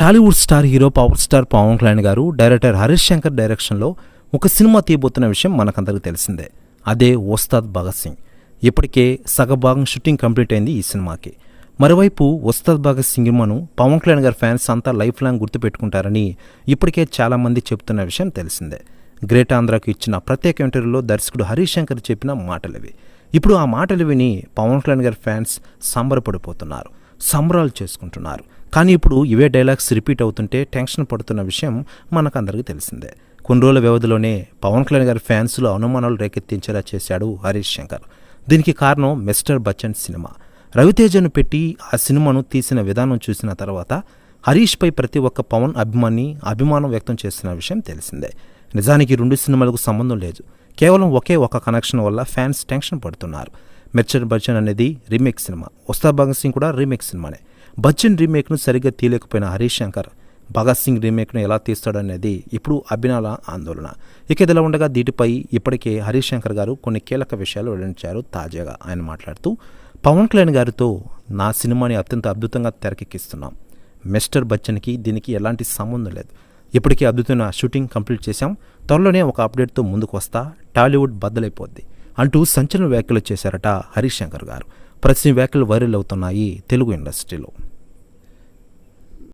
Tollywood star hero power star Pawan Kalyan గారు director Harish Shankar డైరెక్షన్లో ఒక సినిమా తీయబోతున్న విషయం మనకందరికీ తెలిసిందే. అదే ఓస్తాద్ భగత్ సింగ్. ఇప్పటికే సగభాగం షూటింగ్ కంప్లీట్ అయింది ఈ సినిమాకి. మరోవైపు ఉస్తాద్ భగత్ సింగ్ సినిమాను పవన్ కళ్యాణ్ గారి ఫ్యాన్స్ అంతా లైఫ్ లాంగ్ గుర్తుపెట్టుకుంటారని ఇప్పటికే చాలామంది చెబుతున్న విషయం తెలిసిందే. గ్రేట్ ఆంధ్రాకు ఇచ్చిన ప్రత్యేక ఇంటర్వ్యూలో దర్శకుడు హరీష్ శంకర్ చెప్పిన మాటలవి. ఇప్పుడు ఆ మాటలు విని పవన్ కళ్యాణ్ గారి ఫ్యాన్స్ సంబరపడిపోతున్నారు. సంబరాలు చేసుకుంటున్నారు. కానీ ఇప్పుడు ఇవే డైలాగ్స్ రిపీట్ అవుతుంటే టెన్షన్ పడుతున్న విషయం మనకందరికీ తెలిసిందే. కొన్ని రోజుల వ్యవధిలోనే పవన్ కళ్యాణ్ గారి ఫ్యాన్స్లో అనుమానాలు రేకెత్తించేలా చేశాడు హరీష్ శంకర్. దీనికి కారణం మిస్టర్ బచ్చన్ సినిమా. రవితేజను పెట్టి ఆ సినిమాను తీసిన విధానం చూసిన తర్వాత హరీష్పై ప్రతి ఒక్క పవన్ అభిమాని అభిమానం వ్యక్తం చేస్తున్న విషయం తెలిసిందే. నిజానికి రెండు సినిమాలకు సంబంధం లేదు. కేవలం ఒకే ఒక కనెక్షన్ వల్ల ఫ్యాన్స్ టెన్షన్ పడుతున్నారు. మిర్చర్ బచ్చన్ అనేది రీమేక్ సినిమా. ఉస్తా భగత్ సింగ్ కూడా రీమేక్ సినిమానే. బచ్చన్ రీమేక్ను సరిగ్గా తీయలేకపోయిన హరీష్ శంకర్ భగత్ సింగ్ రీమేక్ను ఎలా తీస్తాడనేది ఇప్పుడు అభినాల ఆందోళన. ఇక ఇదిలా ఉండగా దీటిపై ఇప్పటికే హరీష్ శంకర్ గారు కొన్ని కీలక విషయాలు వెల్లడించారు తాజాగా. ఆయన మాట్లాడుతూ పవన్ కళ్యాణ్ గారితో నా సినిమాని అత్యంత అద్భుతంగా తెరకెక్కిస్తున్నాం. మిస్టర్ బచ్చన్కి దీనికి ఎలాంటి సంబంధం లేదు. ఇప్పటికే అద్భుతమైన షూటింగ్ కంప్లీట్ చేశాం. త్వరలోనే ఒక అప్డేట్తో ముందుకు వస్తా. టాలీవుడ్ బద్దలైపోద్ది. అంటూ సంచలన వ్యాఖ్యలు చేశారట హరీష్ శంకర్ గారు ప్రతి వ్యాఖ్యలు వైరల్ అవుతున్నాయి తెలుగు ఇండస్ట్రీలో.